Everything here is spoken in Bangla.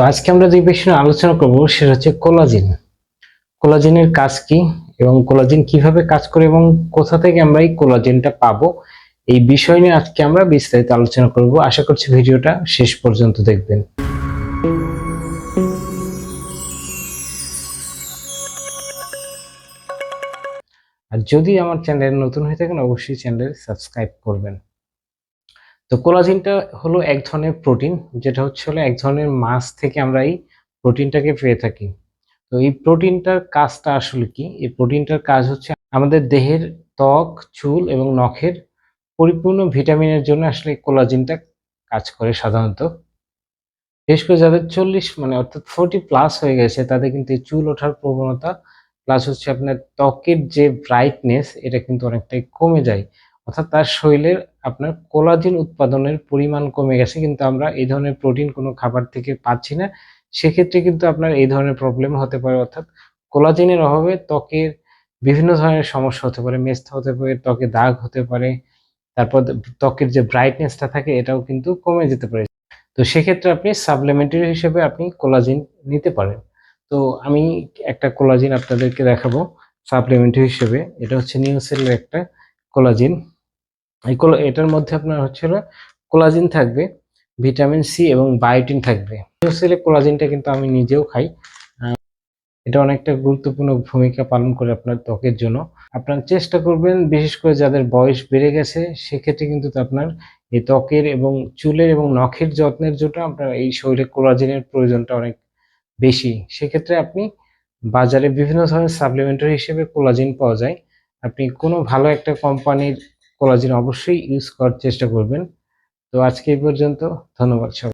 তো আজকে আমরা যে বিষয়ে আলোচনা করব সেটা হচ্ছে কোলাজিন। কোলাজিনের কাজ কি এবং কোলাজিন কীভাবে কাজ করে এবং কোথা থেকে আমরা এই কোলাজিনটা পাবো, এই বিষয় নিয়ে আজকে আমরা বিস্তারিত আলোচনা করব। আশা করছি ভিডিওটা শেষ পর্যন্ত দেখবেন। আর যদি আমার চ্যানেল নতুন হয়ে থাকেন, অবশ্যই চ্যানেল সাবস্ক্রাইব করবেন। তো কোলাজিনটা হলো এক ধরনের প্রোটিন, যেটা হচ্ছে হলো এক ধরনের মাছ থেকে আমরা এই প্রোটিনটাকে পেয়ে থাকি। তো এই প্রোটিনটার কাজটা আসলে কি? এই প্রোটিনটার কাজ হচ্ছে আমাদের দেহের ত্বক, চুল এবং নখের পরিপূর্ণ ভিটামিনের জন্য আসলে কোলাজিনটা কাজ করে সাধারণত। বিশেষ করে যাদের চল্লিশ মানে অর্থাৎ ফোরটি প্লাস হয়ে গেছে, তাদের কিন্তু চুল ওঠার প্রবণতা, প্লাস হচ্ছে আপনার ত্বকের যে ব্রাইটনেস এটা কিন্তু অনেকটাই কমে যায়। অর্থাৎ তার শরীরের আপনার কোলাজিন উৎপাদনের পরিমাণ কমে গেছে, কিন্তু আমরা এই ধরনের প্রোটিন কোনো খাবার থেকে পাচ্ছি না। সেক্ষেত্রে কিন্তু আপনার এই ধরনের প্রবলেম হতে পারে, অর্থাৎ কোলাজিনের অভাবে ত্বকের বিভিন্ন ধরনের সমস্যা হতে পারে, মেস্তা হতে পারে, ত্বকে দাগ হতে পারে, তারপর ত্বকের যে ব্রাইটনেসটা থাকে এটাও কিন্তু কমে যেতে পারে। তো সেক্ষেত্রে আপনি সাপ্লিমেন্টারি হিসেবে আপনি কোলাজিন নিতে পারেন। তো আমি একটা কোলাজিন আপনাদেরকে দেখাবো সাপ্লিমেন্টারি হিসেবে। এটা হচ্ছে নিউসেলের একটা কোলাজিন। এই এটার মধ্যে আপনার হচ্ছে কোলাজিন থাকবে, ভিটামিন সি এবং বায়োটিন থাকবে। নিউসেলের কোলাজিনটা কিন্তু আমি নিজেও খাই। এটা অনেকটা গুরুত্বপূর্ণ ভূমিকা পালন করে আপনার ত্বকের জন্য। আপনার চেষ্টা করবেন, বিশেষ করে যাদের বয়স বেড়ে গেছে, সেক্ষেত্রে কিন্তু আপনার এই ত্বকের এবং চুলের এবং নখের যত্নের জন্য আপনার এই শরীরে কোলাজিনের প্রয়োজনটা অনেক বেশি। সেক্ষেত্রে আপনি বাজারে বিভিন্ন ধরনের সাপ্লিমেন্টারি হিসেবে কোলাজিন পাওয়া যায়। আপনি কোনো ভালো একটা কোম্পানির কোলাজিন অবশ্যই ইউজ করার চেষ্টা করবেন। তো আজকে এই পর্যন্ত ধন্যবাদ সবাই